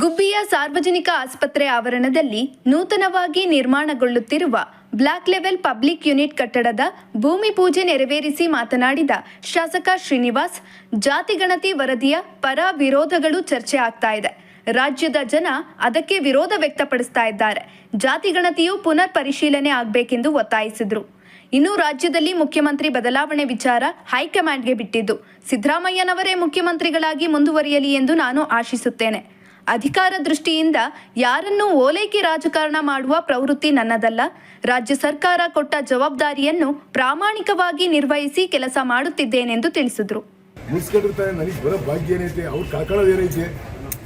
ಗುಬ್ಬಿಯ ಸಾರ್ವಜನಿಕ ಆಸ್ಪತ್ರೆ ಆವರಣದಲ್ಲಿ ನೂತನವಾಗಿ ನಿರ್ಮಾಣಗೊಳ್ಳುತ್ತಿರುವ ಬ್ಲಾಕ್ ಲೆವೆಲ್ ಪಬ್ಲಿಕ್ ಯೂನಿಟ್ ಕಟ್ಟಡದ ಭೂಮಿ ಪೂಜೆ ನೆರವೇರಿಸಿ ಮಾತನಾಡಿದ ಶಾಸಕ ಶ್ರೀನಿವಾಸ್ ಜಾತಿಗಣತಿ ವರದಿಯ ಪರ ವಿರೋಧಗಳು ಚರ್ಚೆ ಆಗ್ತಾ ಇದೆ. ರಾಜ್ಯದ ಜನ ಅದಕ್ಕೆ ವಿರೋಧ ವ್ಯಕ್ತಪಡಿಸ್ತಾ ಇದ್ದಾರೆ. ಜಾತಿಗಣತಿಯು ಪುನರ್ ಪರಿಶೀಲನೆ ಆಗಬೇಕೆಂದು ಒತ್ತಾಯಿಸಿದರು. ಇನ್ನು ರಾಜ್ಯದಲ್ಲಿ ಮುಖ್ಯಮಂತ್ರಿ ಬದಲಾವಣೆ ವಿಚಾರ ಹೈಕಮಾಂಡ್ಗೆ ಬಿಟ್ಟಿದ್ದು. ಸಿದ್ದರಾಮಯ್ಯನವರೇ ಮುಖ್ಯಮಂತ್ರಿಗಳಾಗಿ ಮುಂದುವರಿಯಲಿ ಎಂದು ನಾನು ಆಶಿಸುತ್ತೇನೆ. ಅಧಿಕಾರ ದೃಷ್ಟಿಯಿಂದ ಯಾರನ್ನೂ ಓಲೈಕೆ ರಾಜಕಾರಣ ಮಾಡುವ ಪ್ರವೃತ್ತಿ ನನ್ನದಲ್ಲ. ರಾಜ್ಯ ಸರ್ಕಾರ ಕೊಟ್ಟ ಜವಾಬ್ದಾರಿಯನ್ನು ಪ್ರಾಮಾಣಿಕವಾಗಿ ನಿರ್ವಹಿಸಿ ಕೆಲಸ ಮಾಡುತ್ತಿದ್ದೇನೆಂದು ತಿಳಿಸಿದರು. ಮುನ್ಸ್ಕೊಂಡಿರ್ತಾರೆ ನನಗೆ ಭಾಗ್ಯ ಏನೈತೆ?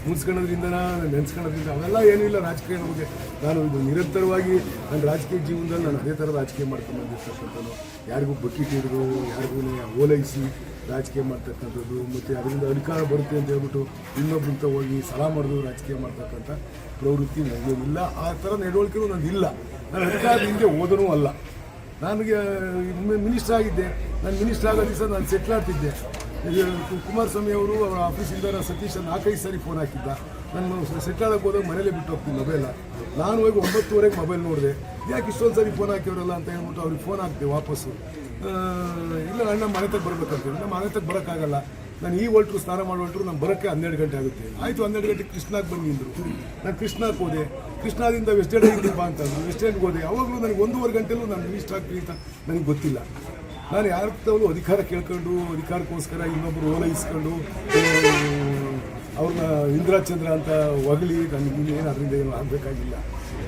ಮುನ್ಸ್ಕೊಳ್ಳೋದ್ರಿಂದ ನೆನ್ಸ್ಕೊಳ್ಳೋದ್ರಿಂದ ಅವೆಲ್ಲ ಏನೂ ಇಲ್ಲ ರಾಜಕೀಯ ಬಗ್ಗೆ ನಾನು ಇದು ನಿರಂತರವಾಗಿ ನನ್ನ ರಾಜಕೀಯ ಜೀವನದಲ್ಲಿ ನಾನು ಅದೇ ಥರ ರಾಜಕೀಯ ಮಾಡ್ಕೊಂಡು ಬಂದಿರ್ತಕ್ಕಂಥದ್ದು. ಯಾರಿಗೂ ಬಕೆಟ್ ಹಿಡಿದು ಯಾರಿಗೂ ಓಲೈಸಿ ರಾಜಕೀಯ ಮಾಡ್ತಕ್ಕಂಥದ್ದು ಮತ್ತು ಅದರಿಂದ ಅಧಿಕಾರ ಬರುತ್ತೆ ಅಂತ ಹೇಳ್ಬಿಟ್ಟು ಇನ್ನೊಬ್ಬರಿಂದ ಹೋಗಿ ಸಲ ಮಾಡಿದ್ರು ರಾಜಕೀಯ ಮಾಡ್ತಕ್ಕಂಥ ಪ್ರವೃತ್ತಿ ನನಗೇನಿಲ್ಲ ಆ ಥರ ನಡವಳಿಕೆನೂ ಇಲ್ಲ. ನಾನು ಅಧಿಕಾರದ ಹಿಂದೆ ಓದನೂ ಅಲ್ಲ. ನನಗೆ ಮಿನಿಸ್ಟರ್ ಆಗಿದ್ದೆ. ನಾನು ಮಿನಿಸ್ಟರ್ ಆಗೋ ದಿವಸ ನಾನು ಸೆಟ್ಲ್ ಆಗ್ತಿದ್ದೆ. ಕುಮಾರಸ್ವಾಮಿ ಅವರು ಅವರ ಆಫೀಸಿಂದ ಸತೀಶ್ ನಾಲ್ಕೈದು ಸಾರಿ ಫೋನ್ ಹಾಕಿದ್ದ. ನಾನು ಸೆಟ್ಲ್ ಆಗಕ್ಕೆ ಹೋದಾಗ ಮನೇಲೇ ಬಿಟ್ಟು ಹೋಗ್ತೀನಿ ಮೊಬೈಲ ನಾನು ಹೋಗಿ ಒಂಬತ್ತುವರೆಗೆ ಮೊಬೈಲ್ ನೋಡಿದೆ. ಯಾಕೆ ಇಷ್ಟೊಂದು ಸಾರಿ ಫೋನ್ ಹಾಕಿವ್ರಲ್ಲ ಅಂತ ಹೇಳ್ಬಿಟ್ಟು ಅವ್ರಿಗೆ ಫೋನ್ ಹಾಕ್ದೆ ವಾಪಸ್ಸು. ಆ, ಇಲ್ಲ ಅಣ್ಣ ಮನೆ ತಗ ಬರ್ಬೇಕಂತೇಳಿ ನಮ್ಮ ಮನೆ ಬರೋಕ್ಕಾಗಲ್ಲ. ನಾನು ಈ ಹೊಲ್ಟ್ರು ಸ್ನಾನ ಮಾಡಿ ಹೊಲ್ಟ್ರು ನಾನು ಬರೋಕ್ಕೆ ಹನ್ನೆರಡು ಗಂಟೆ ಆಗುತ್ತೆ. ಆಯಿತು ಹನ್ನೆರಡು ಗಂಟೆಗೆ ಕೃಷ್ಣಾಗೆ ಅಂದರು. ನಾನು ಕೃಷ್ಣಕ್ಕೆ ಹೋದೆ. ಕೃಷ್ಣಾದಿಂದ ವೆಸ್ಟ್ ಎಂಡ್ ಬಾ ಅಂತ ವೆಸ್ಟ್ ಎಂಡ್ಗೆ ಹೋದೆ. ಯಾವಾಗಲೂ ನನಗೆ ಒಂದೂವರೆ ಗಂಟೆಲೂ ನಾನು ಮಿನಿಸ್ಟರ್ ಆಗ್ತೀನಿ ಅಂತ ನನಗೆ ಗೊತ್ತಿಲ್ಲ. ನಾನು ಯಾರ ಅಧಿಕಾರ ಕೇಳ್ಕೊಂಡು ಅಧಿಕಾರಕ್ಕೋಸ್ಕರ ಇನ್ನೊಬ್ಬರು ಓಲೈಸ್ಕೊಂಡು ಅವ್ರನ್ನ ಇಂದ್ರಾಚಂದ್ರ ಅಂತ ಹೊಗಳಿ ನನಗೆ ಇನ್ನೇನು ಅದರಿಂದ ಏನು ಆಗಬೇಕಾಗಿಲ್ಲ.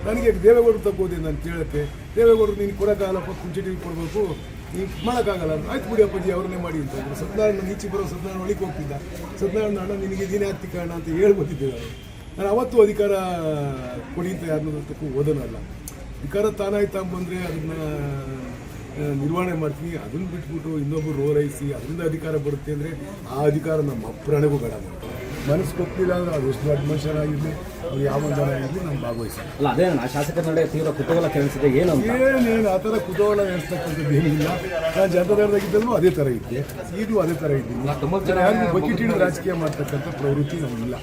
ನನಗೆ ದೇವೇಗೌಡರು ತಗೋದೆ ನಾನು ಕೇಳೋಕ್ಕೆ. ದೇವೇಗೌಡರು ನೀನು ಕೊಡೋಕ್ಕಾಗಲ್ಲಪ್ಪ ಕುಂಚಿಟಿಗೆ ಕೊಡಬೇಕು. ನೀನು ಮಾಡೋಕ್ಕಾಗಲ್ಲ ಆಯ್ತು ಬಿಡಿ ಅಪ್ಪಾಜಿ, ಅವ್ರನ್ನೇ ಮಾಡಿ ಅಂತ ಸತ್ಯನಾರಾಯಣ ಈಚೆ ಬರೋ ಸತ್ಯನಾರಾಯಣ ಒಳಗೆ ಹೋಗ್ತಿದ್ದ. ಸತ್ಯನಾರಾಯಣ, ಅಣ್ಣ, ನಿನಗೆ ದಿನ ಆಗ್ತಿ ಕಾರಣ ಅಂತ ಹೇಳ್ಬೋದಿದ್ದೆ ನಾನು ನಾನು ಅವತ್ತು ಅಧಿಕಾರ ಕೊಡಿ ಅಂತ ಯಾರನ್ನೂ ತಕ್ಕೂ ಓದನಲ್ಲ. ಅಧಿಕಾರ ತಾನಾಯ್ತಾ ಬಂದರೆ ಅದನ್ನ ನಿರ್ವಹಣೆ ಮಾಡ್ತೀನಿ. ಅದನ್ನು ಬಿಟ್ಬಿಟ್ಟು ಇನ್ನೊಬ್ಬರು ರೋರೈಸಿ ಅದರಿಂದ ಅಧಿಕಾರ ಬರುತ್ತೆ ಅಂದರೆ ಆ ಅಧಿಕಾರ ನಮ್ಮ ಅಪ್ರಾಣಿಗೂ ಬೇಡ ನಮ್ಗೆ. ಮನಸ್ಸು ಅಂದ್ರೆ ಅದು ಎಷ್ಟು ದೊಡ್ಡ ಮನುಷ್ಯರಾಗಿರಲಿ ಅವ್ರು ಯಾವ ಜನ ಆಗಿರಲಿ ನಾನು ಭಾಗವಹಿಸಿ ಅಲ್ಲ ಅದೇ ಆ ಶಾಸಕರ ನಡೆ ತೀವ್ರ ಕುತೂಹಲ ಕೇಳಿಸಿದೆ ಏನು ಅಂತ? ಏನೇನು ಆ ಥರ ಕುತೂಹಲ ನಡೆಸ್ತಕ್ಕಂಥದ್ದು ಏನಿಲ್ಲ. ನಾನು ಜನತಾದಳದಾಗಿದ್ದಲ್ಲೂ ಅದೇ ಥರ ಇದ್ದೆ ಇದು ಅದೇ ಥರ ಇದ್ದೀನಿ ಯಾರಿಗೂ ಬಕೆಟ್ ಹಿಡಿದು ರಾಜಕೀಯ ಮಾಡ್ತಕ್ಕಂಥ ಪ್ರವೃತ್ತಿ ನಮಗಿಲ್ಲ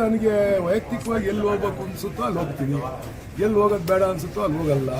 ನನಗೆ ವೈಯಕ್ತಿಕವಾಗಿ ಎಲ್ಲಿ ಹೋಗ್ಬೇಕು ಅನ್ಸುತ್ತೋ ಅಲ್ಲಿ ಹೋಗ್ತೀನಿ. ಎಲ್ಲಿ ಹೋಗೋದು ಬೇಡ ಅನ್ಸುತ್ತೋ ಅಲ್ಲಿ ಹೋಗಲ್ಲ.